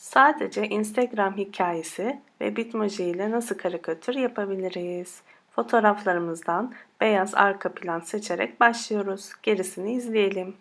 Sadece Instagram hikayesi ve Bitmoji ile nasıl karikatür yapabiliriz? Fotoğraflarımızdan beyaz arka plan seçerek başlıyoruz. Gerisini izleyelim.